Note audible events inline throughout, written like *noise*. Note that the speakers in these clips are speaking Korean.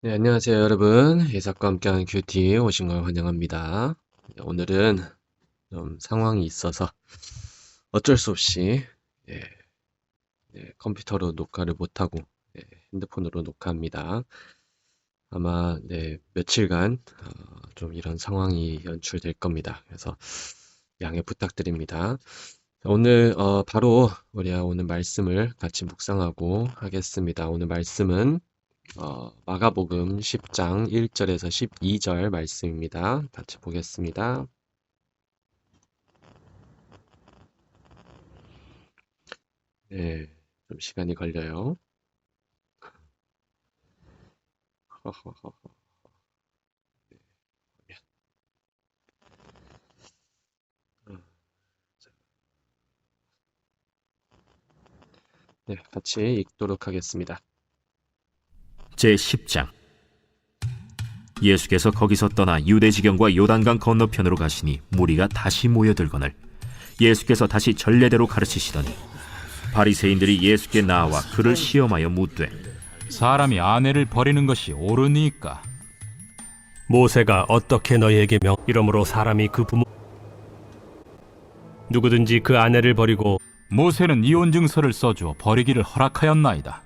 네, 안녕하세요, 여러분. 예삭과 함께하는 큐티 오신 걸 환영합니다. 네, 오늘은 좀 상황이 있어서 어쩔 수 없이 예, 네, 컴퓨터로 녹화를 못하고 예, 핸드폰으로 녹화합니다. 아마 네, 며칠간 어, 좀 이런 상황이 연출될 겁니다. 그래서 양해 부탁드립니다. 오늘 어, 바로 우리가 오늘 말씀을 같이 묵상하고 하겠습니다. 오늘 말씀은 어, 마가복음 10장 1절에서 12절 말씀입니다. 같이 보겠습니다. 네, 좀 시간이 걸려요. *laughs* 네, 같이 읽도록 하겠습니다. 제10장. 예수께서 거기서 떠나 유대 지경과 요단강 건너편으로 가시니 무리가 다시 모여들거늘 예수께서 다시 전례대로 가르치시더니 바리새인들이 예수께 나와 그를 시험하여 묻되 사람이 아내를 버리는 것이 옳으니까. 모세가 어떻게 너희에게 명 이러므로 사람이 그 부모 누구든지 그 아내를 버리고 모세는 이혼 증서를 써주어 버리기를 허락하였나이다.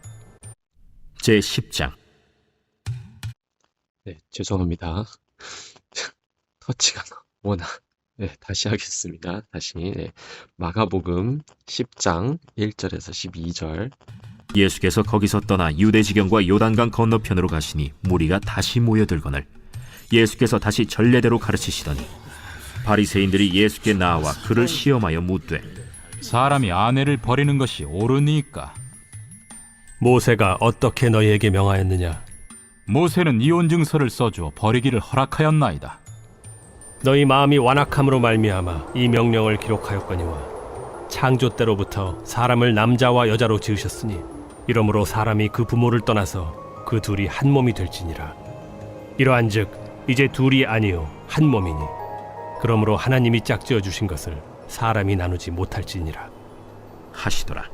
제 10장 네, 죄송합니다. *laughs* 터치가 워낙 네, 다시 하겠습니다. 다시 네, 마가복음 10장 1절에서 12절. 예수께서 거기서 떠나 유대 지경과 요단강 건너편으로 가시니 무리가 다시 모여들거늘. 예수께서 다시 전례대로 가르치시더니 바리새인들이 예수께 나와 그를 시험하여 묻되 사람이 아내를 버리는 것이 옳으니까. 모세가 어떻게 너희에게 명하였느냐 모세는 이혼 증서를 써주어 버리기를 허락하였나이다. 너희 마음이 완악함으로 말미암아 이 명령을 기록하였거니와 창조 때로부터 사람을 남자와 여자로 지으셨으니 이러므로 사람이 그 부모를 떠나서 그 둘이 한 몸이 될지니라 이러한즉 이제 둘이 아니요 한 몸이니 그러므로 하나님이 짝지어 주신 것을 사람이 나누지 못할지니라 하시더라.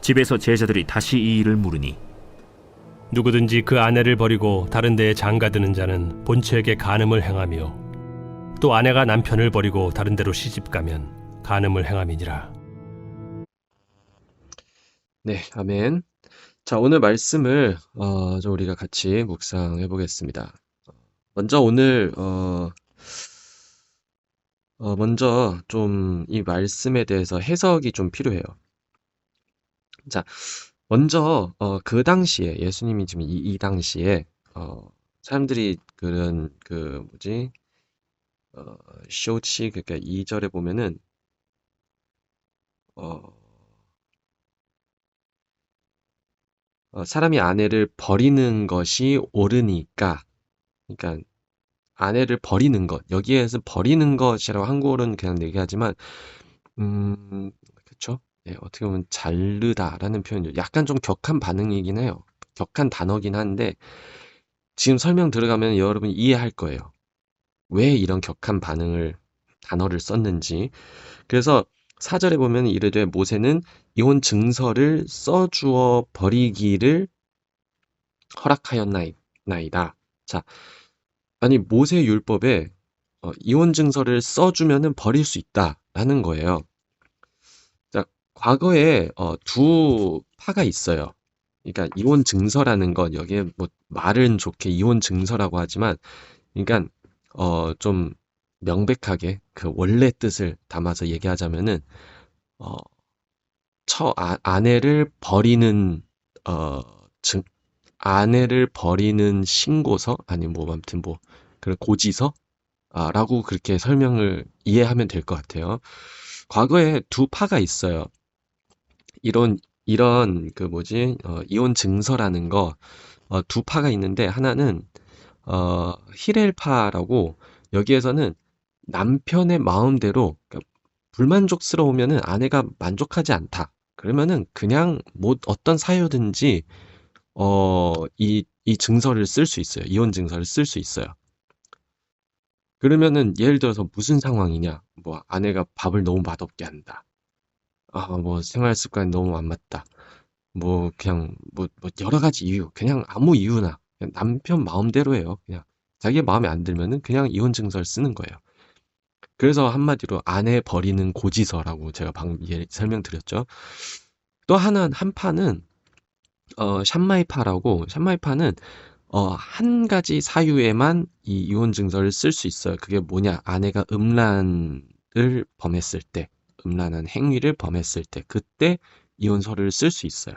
집에서 제자들이 다시 이 일을 물으니 누구든지 그 아내를 버리고 다른 데에 장가드는 자는 본처에게 간음을 행하며 또 아내가 남편을 버리고 다른 데로 시집 가면 간음을 행함이니라 네, 아멘. 자, 오늘 말씀을 어, 좀 우리가 같이 묵상해 보겠습니다. 먼저 오늘 어, 어, 먼저 좀 이 말씀에 대해서 해석이 좀 필요해요. 자, 먼저 어, 그 당시에 예수님이 지금 이, 이 당시에 어, 사람들이 그런 그 뭐지 어, 쇼치 그러니까 2절에 보면은 어, 어, 사람이 아내를 버리는 것이 옳으니까 그러니까 아내를 버리는 것 여기에서 버리는 것이라고 한국어로는 그냥 얘기하지만 음 그쵸? 예, 어떻게 보면 자르다라는 표현이 약간 좀 격한 반응이긴 해요. 격한 단어긴 한데 지금 설명 들어가면 여러분이 이해할 거예요. 왜 이런 격한 반응을 단어를 썼는지. 그래서 사절에 보면 이르되 모세는 이혼 증서를 써주어 버리기를 허락하였나이다. 자, 아니 모세 율법에 어, 이혼 증서를 써주면은 버릴 수 있다라는 거예요. 자, 과거에 어, 두 파가 있어요. 그러니까 이혼 증서라는 건 여기에 뭐 말은 좋게 이혼 증서라고 하지만, 그러니까 어, 좀 명백하게 그 원래 뜻을 담아서 얘기하자면은 어, 처 아, 아내를 버리는 어, 증 아내를 버리는 신고서 아니면 뭐 아무튼 뭐 그런 고지서 아, 라고 그렇게 설명을 이해하면 될 것 같아요. 과거에 두 파가 있어요. 이런 이런 그 뭐지 어, 이혼 증서라는 거 어, 두 파가 있는데 하나는 어, 히렐파라고 여기에서는 남편의 마음대로 그러니까 불만족스러우면은 아내가 만족하지 않다. 그러면은 그냥 뭐 어떤 사유든지 어, 이, 이 증서를 쓸 수 있어요. 이혼 증서를 쓸 수 있어요. 그러면은 예를 들어서 무슨 상황이냐? 뭐 아내가 밥을 너무 맛없게 한다. 아, 뭐 생활 습관이 너무 안 맞다. 뭐 그냥 뭐, 뭐 여러 가지 이유, 그냥 아무 이유나 그냥 남편 마음대로 해요. 그냥 자기 마음에 안 들면은 그냥 이혼 증서를 쓰는 거예요. 그래서 한마디로 아내 버리는 고지서라고 제가 방금 예, 설명드렸죠. 또 하나 한 판은 어 샴마이파라고 샴마이파는 어 한 가지 사유에만 이 이혼 증서를 쓸 수 있어요. 그게 뭐냐? 아내가 음란을 범했을 때, 음란한 행위를 범했을 때, 그때 이혼 서류를 쓸 수 있어요.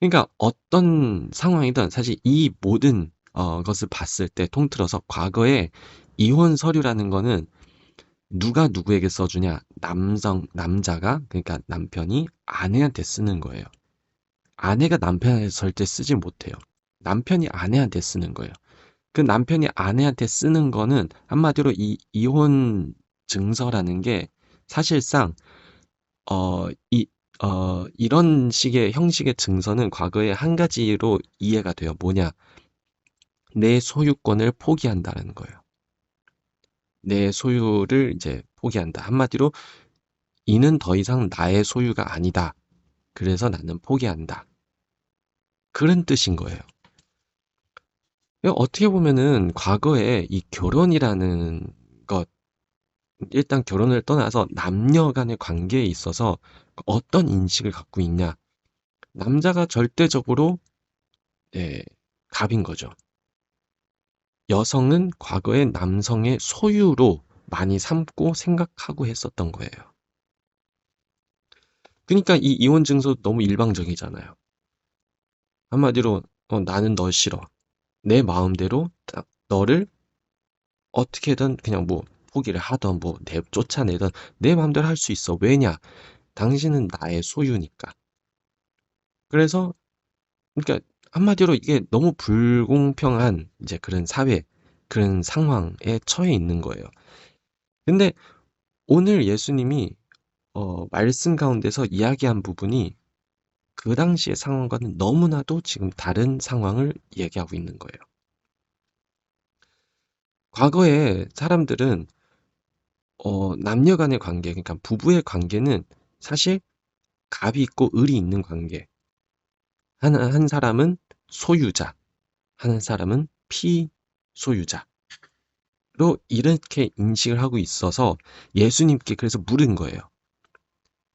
그러니까 어떤 상황이든 사실 이 모든 어, 것을 봤을 때 통틀어서 과거에 이혼 서류라는 거는 누가 누구에게 써주냐? 남성, 남자가, 그러니까 남편이 아내한테 쓰는 거예요. 아내가 남편한테 절대 쓰지 못해요. 남편이 아내한테 쓰는 거예요. 그 남편이 아내한테 쓰는 거는 한마디로 이 이혼 증서라는 게 사실상 어, 이, 어, 이런 식의 형식의 증서는 과거에 한 가지로 이해가 돼요. 뭐냐? 내 소유권을 포기한다라는 거예요. 내 소유를 이제 포기한다. 한마디로 이는 더 이상 나의 소유가 아니다. 그래서 나는 포기한다. 그런 뜻인 거예요. 어떻게 보면은 과거에 이 결혼이라는 것, 일단 결혼을 떠나서 남녀 간의 관계에 있어서 어떤 인식을 갖고 있냐. 남자가 절대적으로, 예, 갑인 거죠. 여성은 과거에 남성의 소유로 많이 삼고 생각하고 했었던 거예요. 그러니까 이 이혼 증서 너무 일방적이잖아요. 한마디로 어, 나는 널 싫어. 내 마음대로 딱 너를 어떻게든 그냥 뭐 포기를 하던 뭐 내 쫓아내던 내 마음대로 할 수 있어. 왜냐? 당신은 나의 소유니까. 그래서 그러니까 한마디로 이게 너무 불공평한 이제 그런 사회, 그런 상황에 처해 있는 거예요. 근데 오늘 예수님이 어, 말씀 가운데서 이야기한 부분이 그 당시의 상황과는 너무나도 지금 다른 상황을 얘기하고 있는 거예요. 과거에 사람들은 어, 남녀 간의 관계, 그러니까 부부의 관계는 사실 갑이 있고 을이 있는 관계. 한, 한 사람은 소유자, 한 사람은 피소유자로 이렇게 인식을 하고 있어서 예수님께 그래서 물은 거예요.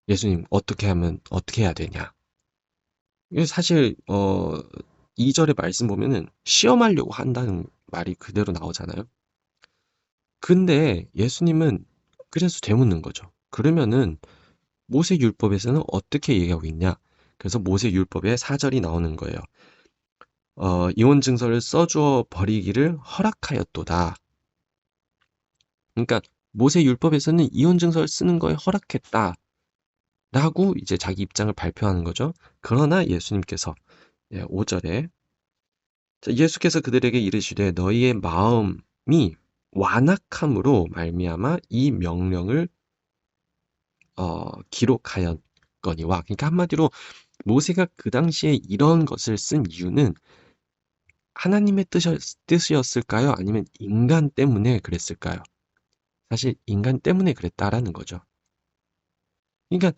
예수님, 어떻게 하면, 어떻게 해야 되냐? 사실, 어, 2절의 말씀 보면은 시험하려고 한다는 말이 그대로 나오잖아요. 근데 예수님은 그래서 되묻는 거죠. 그러면은 모세 율법에서는 어떻게 얘기하고 있냐? 그래서 모세 율법에 4절이 나오는 거예요. 어, 이혼 증서를 써주어 버리기를 허락하였도다. 그러니까 모세 율법에서는 이혼 증서를 쓰는 거에 허락했다. 라고 이제 자기 입장을 발표하는 거죠. 그러나 예수님께서 5절에 예수께서 그들에게 이르시되 너희의 마음이 완악함으로 말미암아 이 명령을 어, 기록하였거니와 그러니까 한마디로 모세가 그 당시에 이런 것을 쓴 이유는 하나님의 뜻이었을까요? 아니면 인간 때문에 그랬을까요? 사실 인간 때문에 그랬다라는 거죠. 그러니까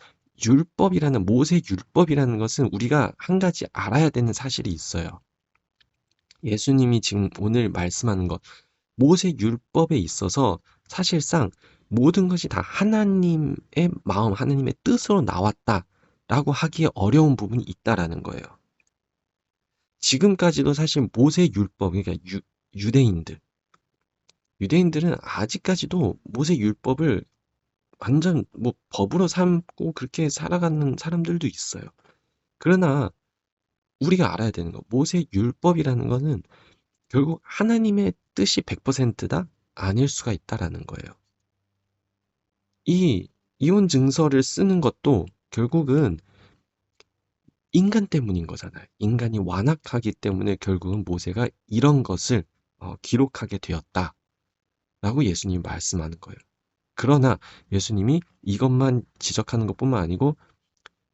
율법이라는 모세 율법이라는 것은 우리가 한 가지 알아야 되는 사실이 있어요. 예수님이 지금 오늘 말씀하는 것 모세 율법에 있어서 사실상 모든 것이 다 하나님의 마음, 하나님의 뜻으로 나왔다라고 하기에 어려운 부분이 있다라는 거예요. 지금까지도 사실 모세 율법, 그러니까 유, 유대인들, 유대인들은 아직까지도 모세 율법을 완전 뭐 법으로 삼고 그렇게 살아가는 사람들도 있어요. 그러나 우리가 알아야 되는 거, 모세 율법이라는 거는 결국 하나님의 뜻이 100%다? 아닐 수가 있다라는 거예요. 이 이혼 증서를 쓰는 것도 결국은 인간 때문인 거잖아요. 인간이 완악하기 때문에 결국은 모세가 이런 것을 어, 기록하게 되었다. 라고 예수님이 말씀하는 거예요. 그러나 예수님이 이것만 지적하는 것 뿐만 아니고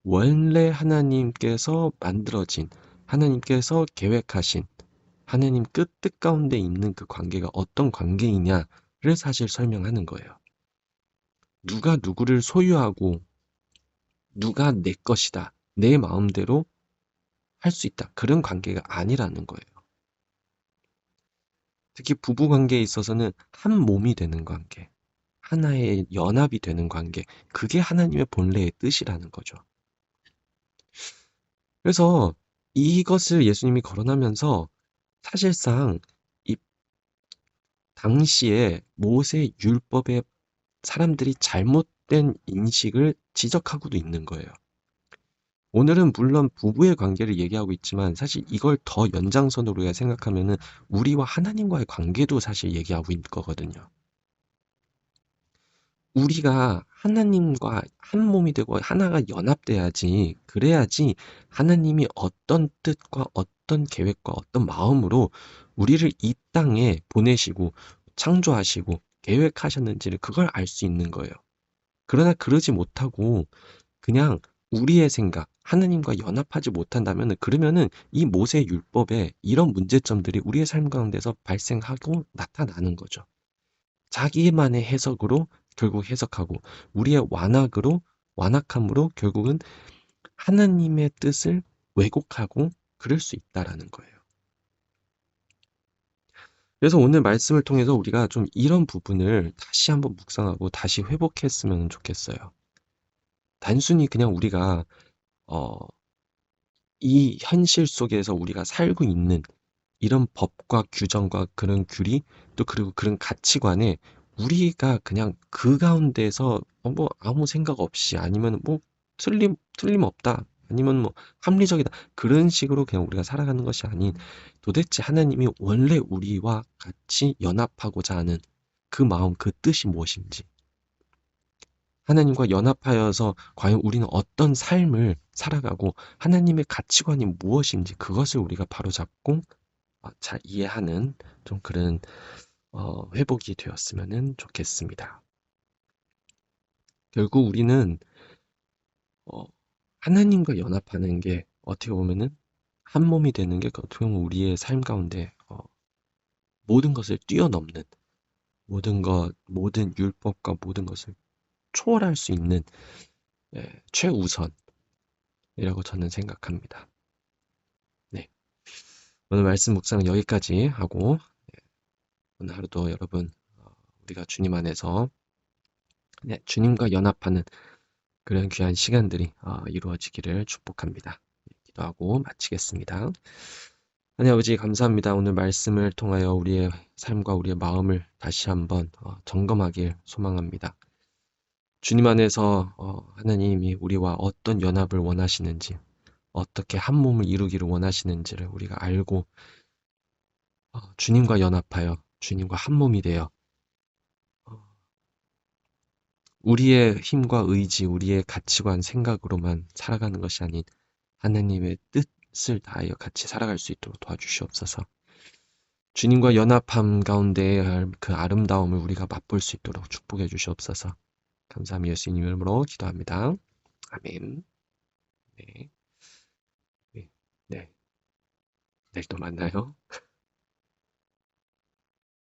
원래 하나님께서 만들어진 하나님께서 계획하신 하나님 끝 뜻 가운데 있는 그 관계가 어떤 관계이냐를 사실 설명하는 거예요. 누가 누구를 소유하고 누가 내 것이다. 내 마음대로 할 수 있다. 그런 관계가 아니라는 거예요. 특히 부부 관계에 있어서는 한 몸이 되는 관계, 하나의 연합이 되는 관계, 그게 하나님의 본래의 뜻이라는 거죠. 그래서 이것을 예수님이 거론하면서 사실상 이 당시에 모세 율법의 사람들이 잘못된 인식을 지적하고도 있는 거예요. 오늘은 물론 부부의 관계를 얘기하고 있지만 사실 이걸 더 연장선으로 우리가 생각하면은 우리와 하나님과의 관계도 사실 얘기하고 있는 거거든요. 우리가 하나님과 한 몸이 되고 하나가 연합돼야지, 그래야지 하나님이 어떤 뜻과 어떤 계획과 어떤 마음으로 우리를 이 땅에 보내시고 창조하시고 계획하셨는지를 그걸 알 수 있는 거예요. 그러나 그러지 못하고 그냥 우리의 생각, 하나님과 연합하지 못한다면은 그러면은 이 모세 율법에 이런 문제점들이 우리의 삶 가운데서 발생하고 나타나는 거죠. 자기만의 해석으로 결국 해석하고 우리의 완악으로 완악함으로 결국은 하나님의 뜻을 왜곡하고 그럴 수 있다라는 거예요. 그래서 오늘 말씀을 통해서 우리가 좀 이런 부분을 다시 한번 묵상하고 다시 회복했으면 좋겠어요. 단순히 그냥 우리가 어, 이 현실 속에서 우리가 살고 있는 이런 법과 규정과 그런 규리 또 그리고 그런 가치관에 우리가 그냥 그 가운데서 어, 뭐 아무 생각 없이 아니면 뭐 틀림 틀림없다 아니면 뭐 합리적이다 그런 식으로 그냥 우리가 살아가는 것이 아닌 도대체 하나님이 원래 우리와 같이 연합하고자 하는 그 마음 그 뜻이 무엇인지 하나님과 연합하여서 과연 우리는 어떤 삶을 살아가고 하나님의 가치관이 무엇인지 그것을 우리가 바로잡고 어, 잘 이해하는 좀 그런 어, 회복이 되었으면 좋겠습니다. 결국 우리는 어, 하나님과 연합하는 게 어떻게 보면은 한 몸이 되는 게 어떻게 보면 우리의 삶 가운데 어, 모든 것을 뛰어넘는 모든 것, 모든 율법과 모든 것을 초월할 수 있는 예, 최우선이라고 저는 생각합니다. 네. 오늘 말씀 묵상은 여기까지 하고 예, 오늘 하루도 여러분 어, 우리가 주님 안에서 네, 주님과 연합하는 그런 귀한 시간들이 어, 이루어지기를 축복합니다. 네, 기도하고 마치겠습니다. 하나님 아버지 감사합니다. 오늘 말씀을 통하여 우리의 삶과 우리의 마음을 다시 한번 어, 점검하길 소망합니다. 주님 안에서 어, 하나님이 우리와 어떤 연합을 원하시는지, 어떻게 한 몸을 이루기를 원하시는지를 우리가 알고 어, 주님과 연합하여 주님과 한 몸이 되어 어, 우리의 힘과 의지, 우리의 가치관, 생각으로만 살아가는 것이 아닌 하나님의 뜻을 다하여 같이 살아갈 수 있도록 도와주시옵소서. 주님과 연합함 가운데의 그 아름다움을 우리가 맛볼 수 있도록 축복해 주시옵소서. 감사함이 예수님 이름으로 기도합니다. 아멘. 네. 네. 네. 내일 또 만나요. *laughs*